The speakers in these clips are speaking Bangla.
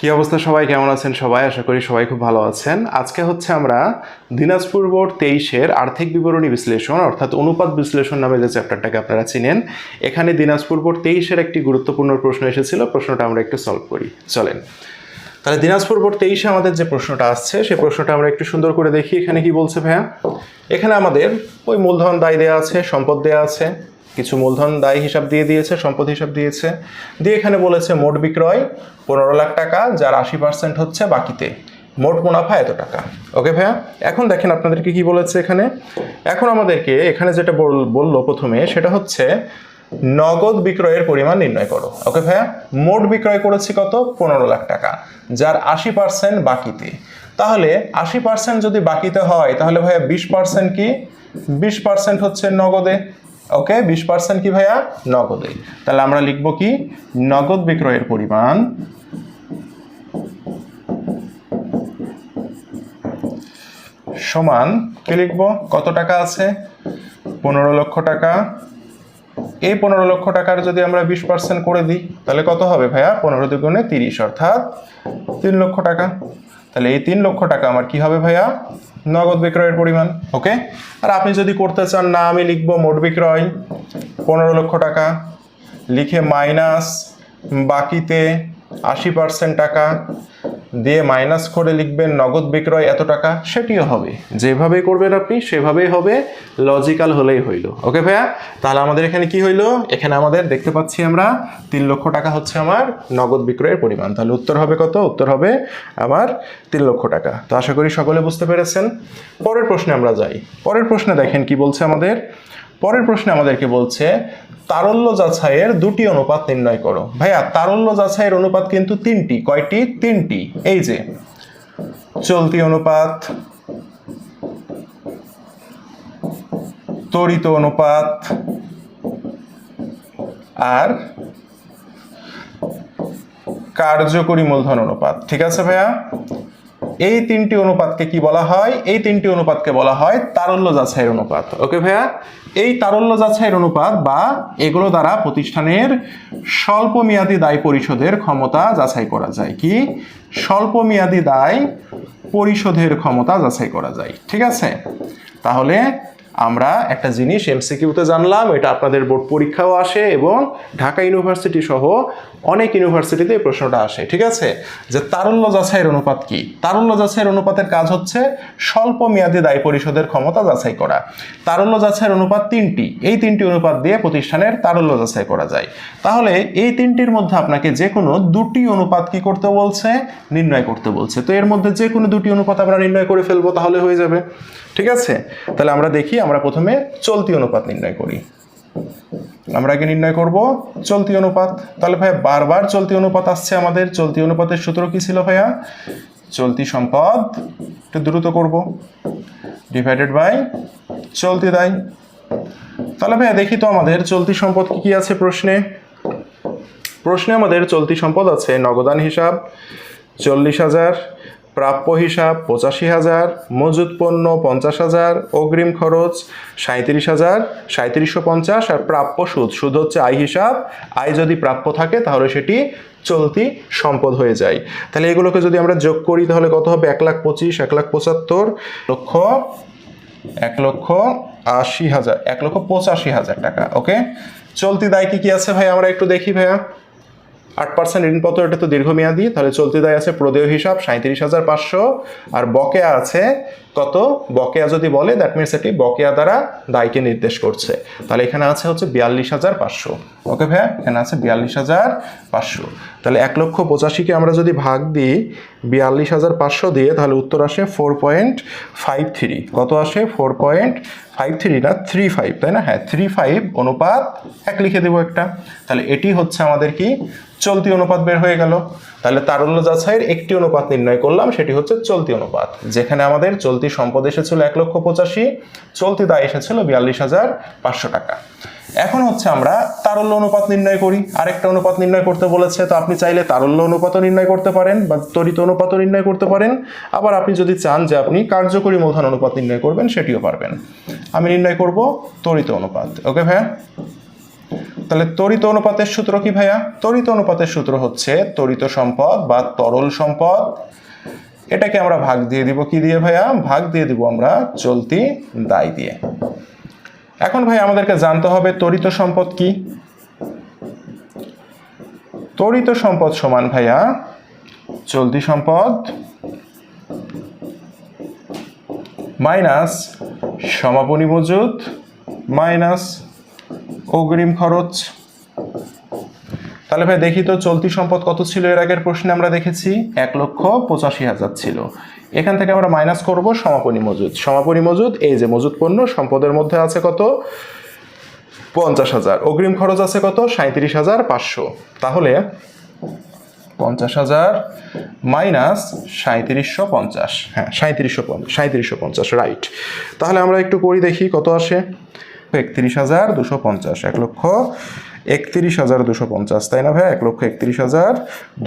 কি অবস্থা সবাই? কেমন আছেন সবাই? আশা করি সবাই খুব ভালো আছেন। আজকে হচ্ছে আমরা দিনাজপুর বোর্ড তেইশের আর্থিক বিবরণী বিশ্লেষণ, অর্থাৎ অনুপাত বিশ্লেষণ নামে যে চ্যাপ্টারটাকে আপনারা চিনেন, এখানে দিনাজপুর বোর্ড তেইশের একটি গুরুত্বপূর্ণ প্রশ্ন এসেছিল, প্রশ্নটা আমরা একটু সলভ করি। চলেন। তাহলে দিনাজপুর বোর্ড তেইশে আমাদের যে প্রশ্নটা আসছে সেই প্রশ্নটা আমরা একটু সুন্দর করে দেখি। এখানে কি বলছে ভাইয়া? এখানে আমাদের ওই মূলধন দায় দেওয়া আছে, সম্পদ দেওয়া আছে কিছু মূলধন দায় হিসাব দিয়ে দিয়েছে, সম্পদ হিসাব দিয়েছে। দিয়ে এখানে বলেছে, মোট বিক্রয় পনেরো লাখ টাকা, যার আশি পার্সেন্ট হচ্ছে বাকিতে। মোট মুনাফা এত টাকা। ওকে ভাইয়া? এখন দেখেন আপনাদেরকে কি বলেছে এখানে। এখন আমাদেরকে এখানে যেটা বল- বলল প্রথমে, সেটা হচ্ছে, নগদ বিক্রয়ের পরিমাণ নির্ণয় করো। ওকে ভাইয়া? মোট বিক্রয় করেছি কত? পনেরো লাখ টাকা, যার আশি পার্সেন্ট বাকিতে। তাহলে আশি পার্সেন্ট যদি বাকিতে হয়, তাহলে ভাইয়া বিশ পার্সেন্ট কি? বিশ পার্সেন্ট হচ্ছে নগদে। ওকে বিশ পার্সেন্ট কি ভাইয়া? নগদে। তাহলে আমরা লিখব কি? নগদ বিক্রয়ের পরিমাণ সমান, কি লিখব? কত টাকা আছে? পনেরো লক্ষ টাকা। এই পনেরো লক্ষ টাকার যদি আমরা বিশ পার্সেন্ট করে দিই, তাহলে কত হবে ভাইয়া? পনেরো দুগুণে তিরিশ, অর্থাৎ তিন লক্ষ টাকা। তাহলে এই তিন লক্ষ টাকা আমার কি হবে ভাইয়া? নগদ বিক্রয়ের পরিমাণ, ওকে? আর আপনি যদি করতে চান না আমি লিখব মোট বিক্রয়, পনেরো লক্ষ টাকা। লিখে মাইনাস বাকিতে আশি পার্সেন্ট টাকা দিয়ে মাইনাস করে লিখবেন নগদ বিক্রয় এত টাকা, সেটিও হবে। যেভাবে করবেন আপনি, সেভাবেই হবে লজিক্যাল হলেই হইল। ওকে ভাইয়া? তাহলে আমাদের এখানে কি হইল? এখানে আমাদের দেখতে পাচ্ছি আমরা তিন লক্ষ টাকা হচ্ছে আমার নগদ বিক্রয়ের পরিমাণ। তাহলে উত্তর হবে কত? উত্তর হবে আমার তিন লক্ষ টাকা। তো আশা করি সকলে বুঝতে পেরেছেন। পরের প্রশ্নে আমরা যাই। পরের প্রশ্নে দেখেন কি বলছে আমাদের? পরের প্রশ্নে আমাদেরকে বলছে, তারল্য যাচাইয়ের দুটি অনুপাত নির্ণয় করো। ভাইয়া, তারল্য যাচাইয়ের অনুপাত কিন্তু তিনটি। কয়টি? তিনটি। এই যে, চলতি অনুপাত তরিত অনুপাত, আর কার্যকরী মূলধন অনুপাত। ঠিক আছে ভাইয়া? এই তিনটি অনুপাতকে কি বলা হয়? এই তিনটি অনুপাতকে বলা হয় তারল্য যাচাইয়ের অনুপাত। ওকে ভাইয়া? এই তারল্য যাচাইয়ের অনুপাত বা এগুলো দ্বারা প্রতিষ্ঠানের স্বল্প মেয়াদী দায় পরিশোধের ক্ষমতা যাচাই করা যায়। কি? স্বল্প মেয়াদী দায় পরিশোধের ক্ষমতা যাচাই করা যায়। ঠিক আছে? তাহলে আমরা একটা জিনিস এমসিকিউতে জানলাম, এটা আপনাদের বোর্ড পরীক্ষাও আসে এবং ঢাকা ইউনিভার্সিটি সহ অনেক ইউনিভার্সিটিতে এই প্রশ্নটা আসে, ঠিক আছে? যে তারল্য যাচাইয়ের অনুপাত কি? তারল্য যাচাইয়ের অনুপাতের কাজ হচ্ছে স্বল্প মেয়াদী দায় পরিশোধের ক্ষমতা যাচাই করা। তারল্য যাচাইয়ের অনুপাত তিনটি, এই তিনটি অনুপাত দিয়ে প্রতিষ্ঠানের তারল্য যাচাই করা যায়। তাহলে এই তিনটির মধ্যে আপনাকে যে কোনো দুটি অনুপাত কি করতে বলছে? নির্ণয় করতে বলছে। তো এর মধ্যে যে কোনো দুটি অনুপাত আমরা নির্ণয় করে ফেলব, তাহলে হয়ে যাবে। ঠিক আছে? তাহলে আমরা দেখি, আমরা প্রথমে চলতি অনুপাত নির্ণয় করি। আমরা আগে নির্ণয় করব চলতি অনুপাত। তাহলে ভাইয়া, বারবার চলতি অনুপাত আসছে আমাদের। চলতি অনুপাতের সূত্র কি ছিল ভাইয়া? চলতি সম্পদ, একটু দ্রুত করব। ডিভাইডেড বাই চলতি দায় তাহলে ভাইয়া, দেখি তো আমাদের চলতি সম্পদ কি কি আছে প্রশ্নে। প্রশ্নে আমাদের চলতি সম্পদ আছে নগদান হিসাব, চল্লিশ হাজার প্রাপ্য হিসাব পঁচাশি হাজার, মজুত পণ্য পঞ্চাশ হাজার, অগ্রিম খরচ সাঁত্রিশ হাজার সাঁত্রিশশো পঞ্চাশ আর প্রাপ্য সুদ। সুদ হচ্ছে আয় হিসাব। আয় যদি প্রাপ্য থাকে তাহলে সেটি চলতি সম্পদ হয়ে যায়। তাহলে এগুলোকে যদি আমরা যোগ করি তাহলে কত হবে? এক লাখ পঁচিশ, এক লাখ পঁচাত্তর লক্ষ, এক লক্ষ আশি হাজার, এক লক্ষ পঁচাশি হাজার টাকা। ওকে? চলতি দায় কি কি আছে ভাই? আমরা একটু দেখি ভাইয়া। আট পার্সেন্ট ঋণপত্র, এটা তো দীর্ঘমেয়াদী, তাহলে চলতি দায় আছে প্রদেয় হিসাব সাঁত্রিশ হাজার পাঁচশো, আর বকেয়া আছে কত বকেয়া যদি বলে দ্যাট মিনস এটি বকেয়া দ্বারা দায়কে নির্দেশ করছে। তাহলে এখানে আছে হচ্ছে বিয়াল্লিশ হাজার পাঁচশো। ওকে ভাইয়া? এখানে আছে বিয়াল্লিশ হাজার পাঁচশো। তাহলে এক লক্ষ পঁচাশিকে আমরা যদি ভাগ দিই, বিয়াল্লিশ হাজার পাঁচশো দিয়ে, তাহলে উত্তর আসে ফোর পয়েন্ট ফাইভ থ্রি কত আসে? ফোর পয়েন্ট ফাইভ থ্রি না থ্রি ফাইভ তাই না? হ্যাঁ থ্রি ফাইভ অনুপাত এক লিখে দেবো একটা। তাহলে এটি হচ্ছে আমাদের কি? চলতি অনুপাত বের হয়ে গেল। তাহলে তারল্য যাচাইয়ের একটি অনুপাত নির্ণয় করলাম, সেটি হচ্ছে চলতি অনুপাত। যেখানে আমাদের চলতি সম্পদ এসেছিল এক লক্ষ পঁচাশি, চলতি দায় এসেছিল বিয়াল্লিশ হাজার পাঁচশো টাকা। এখন হচ্ছে আমরা তারল্য অনুপাত নির্ণয় করি। আরেকটা অনুপাত নির্ণয় করতে বলেছে, তো আপনি চাইলে তারল্য অনুপাতও নির্ণয় করতে পারেন বা তড়িৎ অনুপাতও নির্ণয় করতে পারেন। আবার আপনি যদি চান যে আপনি কার্যকরী মূলধন অনুপাত নির্ণয় করবেন, সেটিও পারবেন। আমি নির্ণয় করব তড়িৎ অনুপাত। ওকে ভাইয়া? তাহলে তড়িৎ অনুপাতের সূত্র কি ভাইয়া? তড়িৎ অনুপাতের সূত্র হচ্ছে তড়িৎ সম্পদ বা তরল সম্পদ। এটাকে আমরা ভাগ দিয়ে দিব কি দিয়ে ভাইয়া? ভাগ দিয়ে দিব আমরা চলতি দায় দিয়ে। এখন ভাই আমাদেরকে জানতে হবে তড়িৎ সম্পদ কি? তড়িৎ সম্পদ সমান ভাইয়া চলতি সম্পদ মাইনাস সমাপনী মজুদ মাইনাস অগ্রিম খরচ। তাহলে ভাই দেখি তো চলতি সম্পদ কত ছিল? এর আগের প্রশ্নে আমরা দেখেছি এক লক্ষ পঁচাশি হাজার ছিল। এখান থেকে আমরা মাইনাস করব সমাপনী মজুদ। সমাপনী মজুদ, এই যে মজুদ পণ্য, সম্পদের মধ্যে আছে কত? পঞ্চাশ হাজার। অগ্রিম খরচ আছে কত? সাঁত্রিশ হাজার পাঁচশো। তাহলে পঞ্চাশ হাজার মাইনাস সাঁত্রিশশো পঞ্চাশ। হ্যাঁ সাঁত্রিশশো পঞ্চাশ সাঁত্রিশশো পঞ্চাশ রাইট তাহলে আমরা একটু করি দেখি কত আসে। একত্রিশ হাজার দুশো পঞ্চাশ, এক লক্ষ একত্রিশ হাজার দুশো পঞ্চাশ, তাই না ভাই? এক লক্ষ একত্রিশ হাজার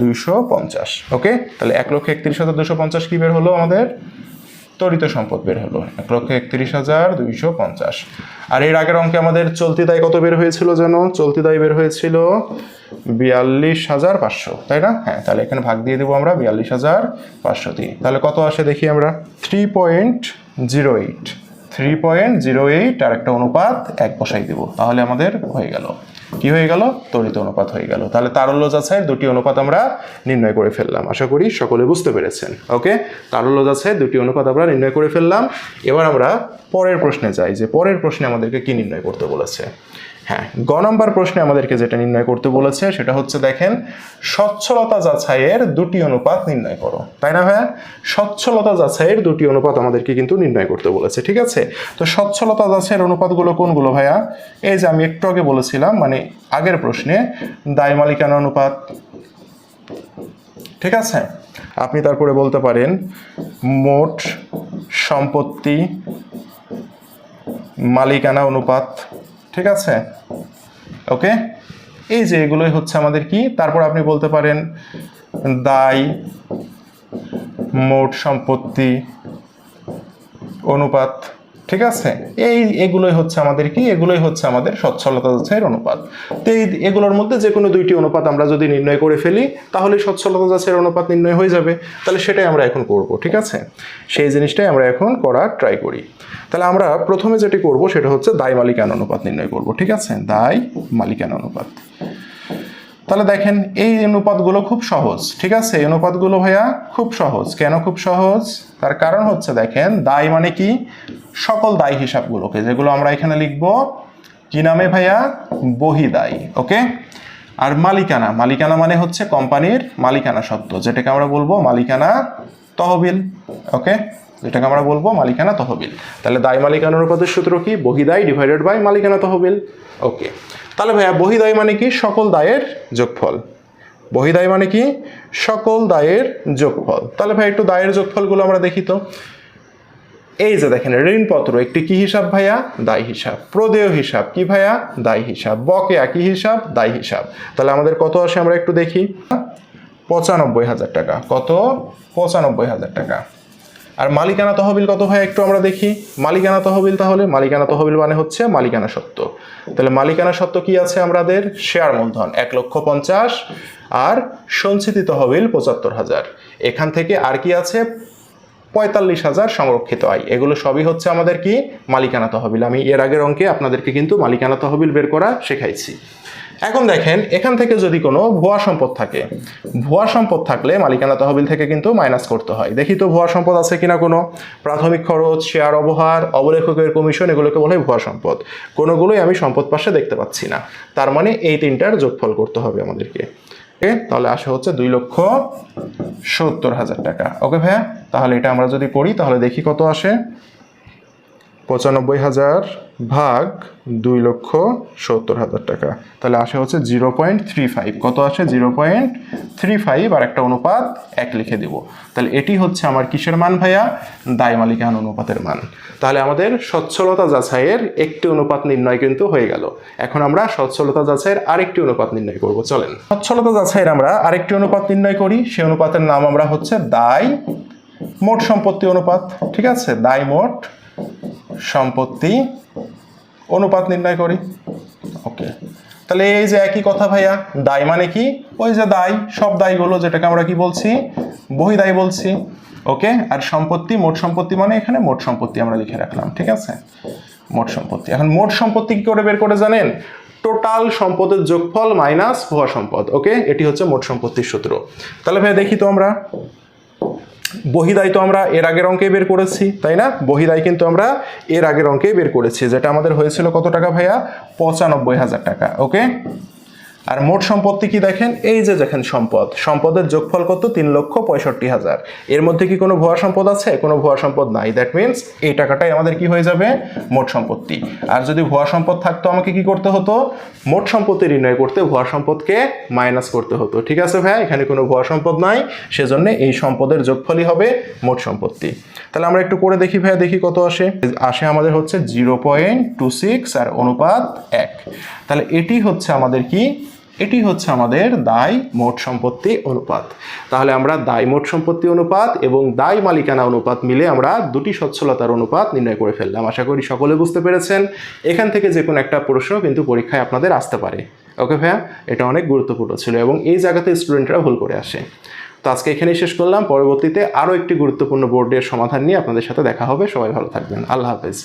দুইশো পঞ্চাশ, ওকে? তাহলে এক লক্ষ একত্রিশ হাজার দুশো পঞ্চাশ কী বের হলো আমাদের? তরিত সম্পদ বের হলো, এক লক্ষ একত্রিশ হাজার দুইশো পঞ্চাশ। আর এর আগের অঙ্কে আমাদের চলতি দায় কত বের হয়েছিল যেন চলতি দায় বের হয়েছিল বিয়াল্লিশ হাজার পাঁচশো, তাই না? হ্যাঁ তাহলে এখানে ভাগ দিয়ে দেবো আমরা বিয়াল্লিশ হাজার পাঁচশো দিয়ে তাহলে কত আসে দেখি আমরা? Three point zero eight. Three point zero eight আর একটা অনুপাত এক বসাই দিব। তাহলে আমাদের হয়ে গেল। কি হয়ে গেল? তড়িৎ অনুপাত হয়ে গেল। তাহলে তারল্য যাচাইয়ের দুটি অনুপাত আমরা নির্ণয় করে ফেললাম। আশা করি সকলে বুঝতে পেরেছেন। ওকে তারল্য যাচাইয়ের দুটি অনুপাত আমরা নির্ণয় করে ফেললাম। এবার আমরা পরের প্রশ্নে যাই। যে পরের প্রশ্নে আমাদেরকে কি নির্ণয় করতে বলেছে? হ্যাঁ গ নম্বর প্রশ্নে আমাদেরকে যেটা নির্ণয় করতে বলেছে সেটা হচ্ছে দেখেন সচ্ছলতা যাচাইয়ের দুটি অনুপাত নির্ণয় করো। তাই না ভাইয়া? সচ্ছলতা যাচাইয়ের দুটি অনুপাত আমাদেরকে কিন্তু নির্ণয় করতে বলেছে, ঠিক আছে? তো সচ্ছলতা যাচাইয়ের অনুপাতগুলো কোনগুলো ভাইয়া? এই যে আমি একটু আগে বলেছিলাম মানে আগের প্রশ্নে দায় মালিকানা অনুপাত, ঠিক আছে? আপনি তারপরে বলতে পারেন, মোট সম্পত্তি মালিকানা অনুপাত ঠিক আছে? ওকে এই যে এগুলোই হচ্ছে আমাদের কি? তারপর আপনি বলতে পারেন, দায়, মোট সম্পত্তি, অনুপাত ঠিক আছে? এই এগুলোই হচ্ছে আমাদের কি? এগুলোই হচ্ছে আমাদের সচ্ছলতা যাচাইয়ের অনুপাত। তো এই এগুলোর মধ্যে যে কোনো দুইটি অনুপাত আমরা যদি নির্ণয় করে ফেলি, তাহলে সচ্ছলতা যাচাইয়ের অনুপাত নির্ণয় হয়ে যাবে। তাহলে সেটাই আমরা এখন করব, ঠিক আছে? সেই জিনিসটাই আমরা এখন করার ট্রাই করি। তাহলে আমরা প্রথমে যেটি করব, সেটা হচ্ছে দায় মালিকানা অনুপাত নির্ণয় করব, ঠিক আছে? দায় মালিকানা অনুপাত। তাহলে দেখেন এই অনুপাতগুলো খুব সহজ, ঠিক আছে? এই অনুপাতগুলো ভাইয়া খুব সহজ। কেন খুব সহজ? তার কারণ হচ্ছে দেখেন, দায় মানে কি? সকল দায় হিসাবগুলোকে, যেগুলো আমরা এখানে লিখব, কি নামে ভাইয়া? বহি দায়, ওকে? আর মালিকানা মালিকানা মানে হচ্ছে কোম্পানির মালিকানা সত্ত্ব যেটাকে আমরা বলব মালিকানা তহবিল, ওকে? যেটাকে আমরা বলব মালিকানা তহবিল। তাহলে দায় মালিকানা অনুপাতের সূত্র কি? বহিদায় ডিভাইডেড বাই মালিকানা তহবিল। ওকে তাহলে ভাইয়া বহিদায় মানে কি? সকল দায়ের যোগফল। বহিদায় মানে কি? সকল দায়ের যোগফল। তাহলে ভাই একটু দায়ের যোগফলগুলো আমরা দেখি তো। এই যে দেখেন, ঋণপত্র একটি কি হিসাব ভাইয়া? দায় হিসাব। প্রদেয় হিসাব কি ভাইয়া? দায় হিসাব। বকেয়া কি হিসাব? দায় হিসাব। তাহলে আমাদের কত আসে আমরা একটু দেখি? পঁচানব্বই হাজার টাকা। কত? পঁচানব্বই হাজার টাকা। আর মালিকানা তহবিল কত হয় একটু আমরা দেখি। মালিকানা তহবিল তাহলে, মালিকানা তহবিল মানে হচ্ছে মালিকানা সত্ত্ব তাহলে মালিকানা সত্ত্ব কি আছে আমাদের? শেয়ার মূলধন, এক লক্ষ পঞ্চাশ। আর সঞ্চিতি তহবিল পঁচাত্তর হাজার। এখান থেকে আর কি আছে? পঁয়তাল্লিশ হাজার সংরক্ষিত আয়। এগুলো সবই হচ্ছে আমাদের কি? মালিকানা তহবিল। আমি এর আগের অঙ্কে আপনাদেরকে কিন্তু মালিকানা তহবিল বের করা শেখাইছি। এখন দেখেন, এখান থেকে যদি কোনো ভুয়া সম্পদ থাকে, ভুয়া সম্পদ থাকলে মালিকানা তহবিল থেকে কিন্তু মাইনাস করতে হয়। দেখি তো ভুয়া সম্পদ আছে কিনা কোনো? প্রাথমিক খরচ, শেয়ার অবহার, অবলেখকের কমিশন, এগুলোকে বলে ভুয়া সম্পদ। কোনোগুলোই আমি সম্পদ পাশে দেখতে পাচ্ছি না। তার মানে এই তিনটার যোগফল করতে হবে আমাদেরকে। ওকে, তাহলে আসে হচ্ছে দুই লক্ষ সত্তর হাজার টাকা। ওকে ভাইয়া, তাহলে এটা আমরা যদি করি, তাহলে দেখি কত আসে? পঁচানব্বই হাজার ভাগ দুই লক্ষ সত্তর হাজার টাকা। তাহলে আসে হচ্ছে জিরো পয়েন্ট থ্রি ফাইভ। কত আসে? জিরো পয়েন্ট থ্রি ফাইভ আর একটা অনুপাত এক লিখে দেব। তাহলে এটি হচ্ছে আমার কিসের মান ভাইয়া? দায় মালিকান অনুপাতের মান। তাহলে আমাদের সচ্ছলতা যাচাইয়ের একটি অনুপাত নির্ণয় কিন্তু হয়ে গেল। এখন আমরা সচ্ছলতা যাচাইয়ের আরেকটি অনুপাত নির্ণয় করব। চলেন। সচ্ছলতা যাচাইয়ের আমরা আরেকটি অনুপাত নির্ণয় করি। সেই অনুপাতের নাম আমরা হচ্ছে দায় মোট সম্পত্তি অনুপাত। ঠিক আছে? দায় মোট সম্পত্তি, অনুপাত নির্ণয় করি। ওকে তাহলে এই যে একই কথা ভাইয়া, দায় মানে কি? ওই যে দায়, সব দায়গুলো যেটাকে আমরা কি বলছি? বহি দায় বলছি। ওকে আর সম্পত্তি, মোট সম্পত্তি মানে এখানে মোট সম্পত্তি আমরা লিখে রাখলাম, ঠিক আছে? মোট সম্পত্তি, এখন মোট সম্পত্তি কি করে বের করে জানেন? টোটাল সম্পদের যোগফল মাইনাস ভুয়া সম্পদ ওকে এটি হচ্ছে মোট সম্পত্তির সূত্র। তাহলে ভাই দেখি তো আমরা। বহিদায় তো আমরা এর আগের অঙ্কে বের করেছি, তাই না? বহিদায় কিন্তু আমরা এর আগের অঙ্কে বের করেছি, যেটা আমাদের হয়েছিল কত টাকা ভাইয়া? পঁচানব্বই হাজার টাকা ওকে আর মোট সম্পত্তি কি দেখেন? এই যে দেখেন সম্পদ। সম্পদের যোগফল কত? তিন লক্ষ পঁয়ষট্টি হাজার। এর মধ্যে কি কোনো ভুয়া সম্পদ আছে? কোনো ভুয়া সম্পদ নাই। দ্যাট মিনস এই টাকাটাই আমাদের কি হয়ে যাবে? মোট সম্পত্তি। আর যদি ভুয়া সম্পদ থাকতো, আমাকে কি করতে হতো? মোট সম্পত্তি নির্ণয় করতে, ভুয়া সম্পদকে মাইনাস করতে হতো। ঠিক আছে ভাই? এখানে কোনো ভুয়া সম্পদ নাই। সেজন্য এই সম্পদের যোগফলই হবে মোট সম্পত্তি। তাহলে আমরা একটু করে দেখি ভাইয়া দেখি কত আসে। আসে আমাদের হচ্ছে জিরো পয়েন্ট টু সিক্স আর অনুপাত এক। তাহলে এটি হচ্ছে আমাদের কি? এটি হচ্ছে আমাদের দায় মোট সম্পত্তি অনুপাত। তাহলে আমরা দায় মোট সম্পত্তি অনুপাত এবং দায় মালিকানা অনুপাত মিলে আমরা দুটি সচ্ছলতার অনুপাত নির্ণয় করে ফেললাম। আশা করি সকলে বুঝতে পেরেছেন। এখান থেকে যে কোনো একটা প্রশ্ন কিন্তু পরীক্ষায় আপনাদের আসতে পারে। ওকে ভাইয়া? এটা অনেক গুরুত্বপূর্ণ ছিল এবং এই জায়গাতে স্টুডেন্টরা ভুল করে আসে। তো আজকে এখানেই শেষ করলাম। পরবর্তীতে আরও একটি গুরুত্বপূর্ণ বোর্ডের সমাধান নিয়ে আপনাদের সাথে দেখা হবে। সবাই ভালো থাকবেন। আল্লাহ হাফেজ।